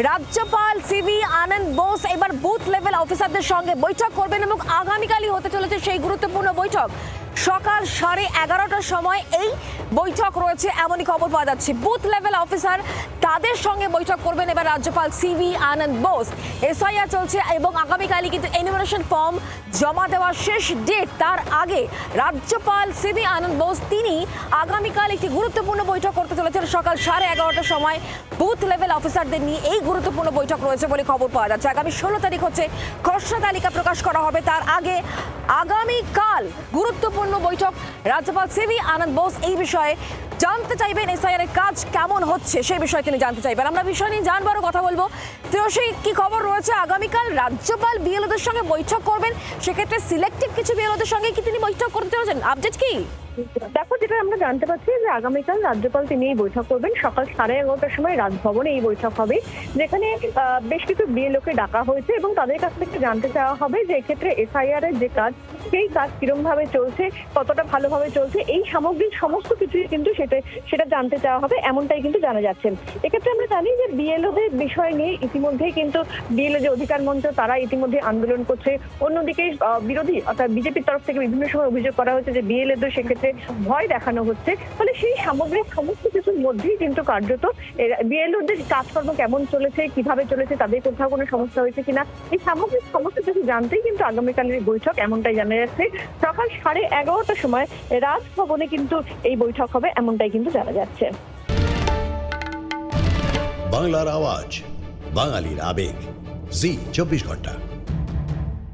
রাজ্যপাল সিভি আনন্দ বোস এবার booth level অফিসারদের সঙ্গে বৈঠক করবেন এবং আগামীকালই হতে চলেছে সেই গুরুত্বপূর্ণ বৈঠক। সকাল সাড়ে এগারোটার সময় এই বৈঠক রয়েছে, এমনই খবর পাওয়া যাচ্ছে। বুথ লেভেল অফিসার তাদের সঙ্গে বৈঠক করবেন এবার রাজ্যপাল সিভি আনন্দ বোস। এসআইআর চলছে এবং আগামীকালই কিন্তু এনিমিনেশন ফর্ম জমা দেওয়ার শেষ ডেট তার আগে রাজ্যপাল সিভি আনন্দ বোস, তিনি আগামীকাল একটি গুরুত্বপূর্ণ বৈঠক করতে চলেছেন। সকাল সাড়ে এগারোটার সময় বুথ লেভেল অফিসারদের নিয়ে এই গুরুত্বপূর্ণ বৈঠক রয়েছে বলে খবর পাওয়া যাচ্ছে। আগামী ষোলো তারিখ হচ্ছে খসড়া তালিকা প্রকাশ করা হবে। তার আগে আগামীকাল গুরুত্বপূর্ণ বৈঠক। রাজ্যপাল সিভি আনন্দ বোস এই বিষয়ে জানতে চাইবেন এসআইআর এর কাজ কেমন হচ্ছে সেই বিষয়ে তিনি জানতে চাইবেন আমরা বিষয় নিয়ে জানবারও কথা বলব। শ্রেয়সী কি খবর রয়েছে? আগামীকাল রাজ্যপাল বিএলওদের সঙ্গে বৈঠক করবেন। সেক্ষেত্রে সিলেক্টিভ কিছু বিএলওদের সঙ্গে কি তিনি বৈঠক করতে চলেছেন? আপডেট কি? দেখো, যেটা আমরা জানতে পারছি যে আগামীকাল রাজ্যপাল তিনি এই বৈঠক করবেন। সকাল সাড়ে এগারোটার সময় রাজভবনে এই বৈঠক হবে, যেখানে বেশ কিছু বিএলওকে ডাকা হয়েছে এবং তাদের কাছ থেকে জানতে চাওয়া হবে যে এক্ষেত্রে এসআইআর এর যে কাজ, সেই কাজ কিরম ভাবে চলছে, কতটা ভালোভাবে চলছে, এই সামগ্রিক সমস্ত কিছুই কিন্তু সেটা সেটা জানতে চাওয়া হবে, এমনটাই কিন্তু জানা যাচ্ছে। এক্ষেত্রে আমরা জানি যে বিএলওদের বিষয় নিয়ে ইতিমধ্যেই কিন্তু বিএলও যে অধিকার মঞ্চ তারা ইতিমধ্যে আন্দোলন করছে। অন্যদিকে বিরোধী অর্থাৎ বিজেপির তরফ থেকে বিভিন্ন সময় অভিযোগ করা হয়েছে যে বিএলএদের সেক্ষেত্রে ভয় দেখানো হচ্ছে। ফলে সেই সামগ্রিক সমস্ত কিছুর মধ্যেই কিন্তু কার্যত বিএলওদের কাজকর্ম কেমন চলেছে, কীভাবে চলেছে, তাদের কোথাও কোনো সমস্যা হয়েছে কিনা, এই সামগ্রিক সমস্ত কিছু জানতেই কিন্তু আগামীকালের বৈঠক এমনটাই জানা যাচ্ছে। সকাল সাড়ে এগারোটার সময় রাজভবনে কিন্তু এই বৈঠক হবে এমনটাই কিন্তু জানা যাচ্ছে। বাংলার আওয়াজ, বাঙালির আবেগ, জি, চব্বিশ ঘণ্টা।